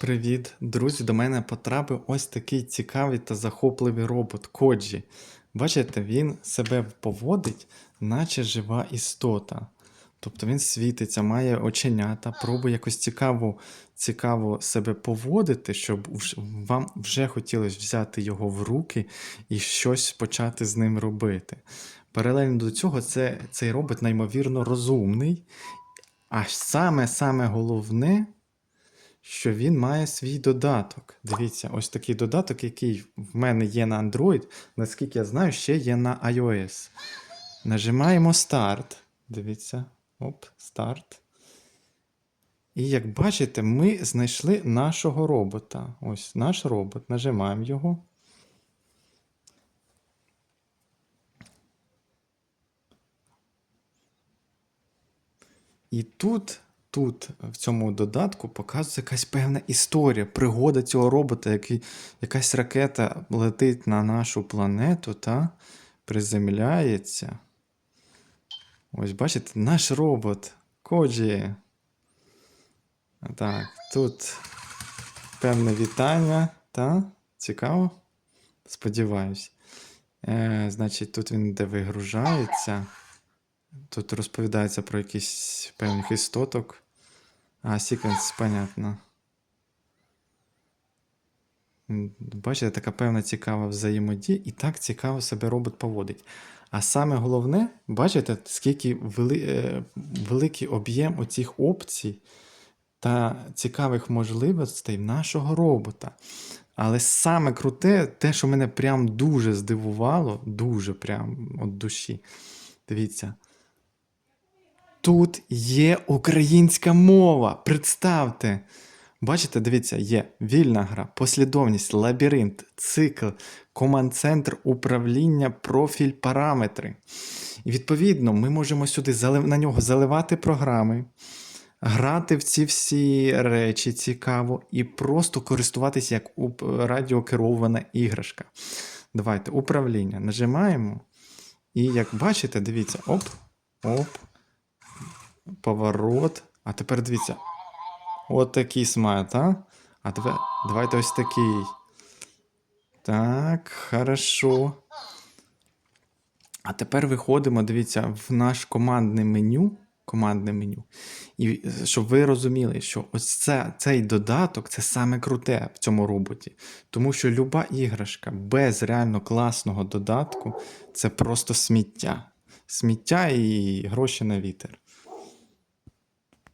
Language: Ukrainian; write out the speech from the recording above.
Привіт, друзі! До мене потрапив ось такий цікавий та захопливий робот Коджі. Бачите, він себе поводить, наче жива істота. Тобто він світиться, має оченята, пробує якось цікаво, цікаво себе поводити, щоб вам вже хотілося взяти його в руки і щось почати з ним робити. Паралельно до цього, це, цей робот неймовірно розумний. А саме-саме головне що він має свій додаток. Дивіться, ось такий додаток, який в мене є на Android, наскільки я знаю, ще є на iOS. Нажимаємо старт. Дивіться, оп, старт. І як бачите, ми знайшли нашого робота. Ось наш робот. Нажимаємо його. І тут, тут, в цьому додатку, показується якась певна історія, пригода цього робота, який, якась ракета летить на нашу планету та приземляється. Ось, бачите, наш робот Коджі. Так, тут певне вітання, та? Цікаво? Сподіваюсь. Е, значить, тут він де вигружається. Тут розповідається про якісь певних істоток. А, секвенс, понятно. Бачите, така певна цікава взаємодія, і так цікаво себе робот поводить. А саме головне, бачите, скільки вели, е, великий об'єм оцих опцій та цікавих можливостей нашого робота. Але саме круте, те, що мене прям дуже здивувало, дуже прям від душі. Дивіться. Тут є українська мова. Представте. Бачите, дивіться, є вільна гра, послідовність, лабіринт, цикл, команд-центр, управління, профіль, параметри. І відповідно, ми можемо сюди на нього заливати програми, грати в ці всі речі цікаво і просто користуватися як радіокерована іграшка. Давайте, управління. Нажимаємо. І як бачите, дивіться, оп, оп, поворот. А тепер дивіться. От такий смайт, а? А тепер давайте ось такий. Так, хорошо. А тепер виходимо, дивіться, в наш командне меню. Командне меню. І щоб ви розуміли, що ось це, цей додаток це саме круте в цьому роботі. Тому що люба іграшка без реально класного додатку це просто сміття. Сміття і гроші на вітер.